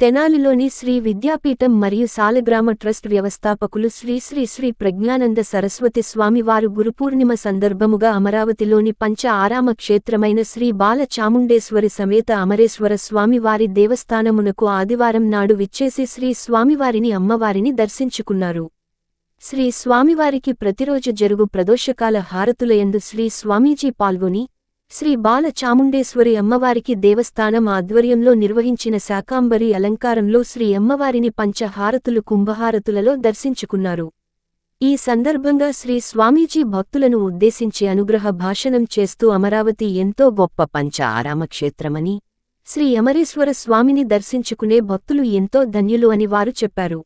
తెనాలిలోని శ్రీ విద్యాపీఠం మరియు సాలగ్రామ ట్రస్ట్ వ్యవస్థాపకులు శ్రీ శ్రీ శ్రీ ప్రజ్ఞానంద సరస్వతి స్వామివారు గురుపూర్ణిమ సందర్భముగా అమరావతిలోని పంచ ఆరామ క్షేత్రమైన శ్రీ బాల చాముండేశ్వరి సమేత అమరేశ్వర స్వామివారి దేవస్థానమునకు ఆదివారం నాడు విచ్చేసి శ్రీ స్వామివారిని అమ్మవారిని దర్శించుకున్నారు. శ్రీ స్వామివారికి ప్రతిరోజు జరుగు ప్రదోషకాల హారతులయందు శ్రీ స్వామీజీ పాల్గొని శ్రీ బాల చాముండేశ్వరి అమ్మవారికి దేవస్థానం ఆధ్వర్యంలో నిర్వహించిన శాకాంబరి అలంకారంలో శ్రీ అమ్మవారిని పంచహారతులు కుంభహారతులలో దర్శించుకున్నారు. ఈ సందర్భంగా శ్రీ స్వామీజీ భక్తులను ఉద్దేశించి అనుగ్రహ భాషణం చేస్తూ అమరావతి ఎంతో గొప్ప పంచ ఆరామక్షేత్రమని శ్రీ అమరేశ్వర స్వామిని దర్శించుకునే భక్తులు ఎంతో ధన్యులు అని వారు చెప్పారు.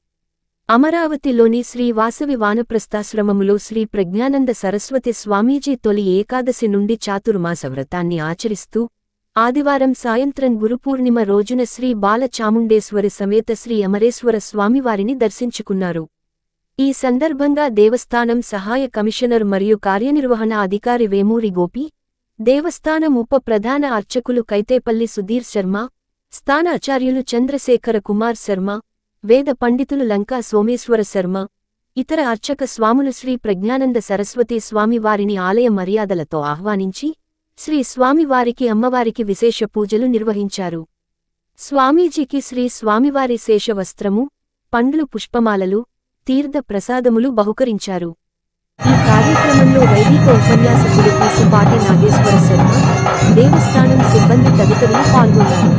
అమరావతిలోని శ్రీ వాసవి వానప్రస్థాశ్రమములో శ్రీ ప్రజ్ఞానంద సరస్వతి స్వామీజీ తొలి ఏకాదశి నుండి చాతుర్మాస వ్రతాన్ని ఆచరిస్తూ ఆదివారం సాయంత్రం గురుపూర్ణిమ రోజున శ్రీ బాల చాముండేశ్వరి సమేత శ్రీ అమరేశ్వర స్వామివారిని దర్శించుకున్నారు. ఈ సందర్భంగా దేవస్థానం సహాయ కమిషనర్ మరియు కార్యనిర్వహణ అధికారి వేమూరి గోపి దేవస్థానం ఉప ప్రధాన అర్చకులు కైతేపల్లి సుధీర్ శర్మ స్థానాచార్యులు చంద్రశేఖర కుమార్ శర్మ వేద పండితులు లంకా సోమేశ్వర శర్మ ఇతర అర్చక స్వాములు శ్రీ ప్రజ్ఞానంద సరస్వతి స్వామివారిని ఆలయ మర్యాదలతో ఆహ్వానించి శ్రీ స్వామివారికి అమ్మవారికి విశేష పూజలు నిర్వహించారు. స్వామీజీకి శ్రీ స్వామివారి శేషవస్త్రము పండ్లు పుష్పమాలలు తీర్థ ప్రసాదములు బహుకరించారు. ఈ కార్యక్రమంలో వైదిక ఉపన్యాసకులు పీసుపాటి నాగేశ్వర శర్మ దేవస్థానం సిబ్బంది తదితరులు పాల్గొన్నారు.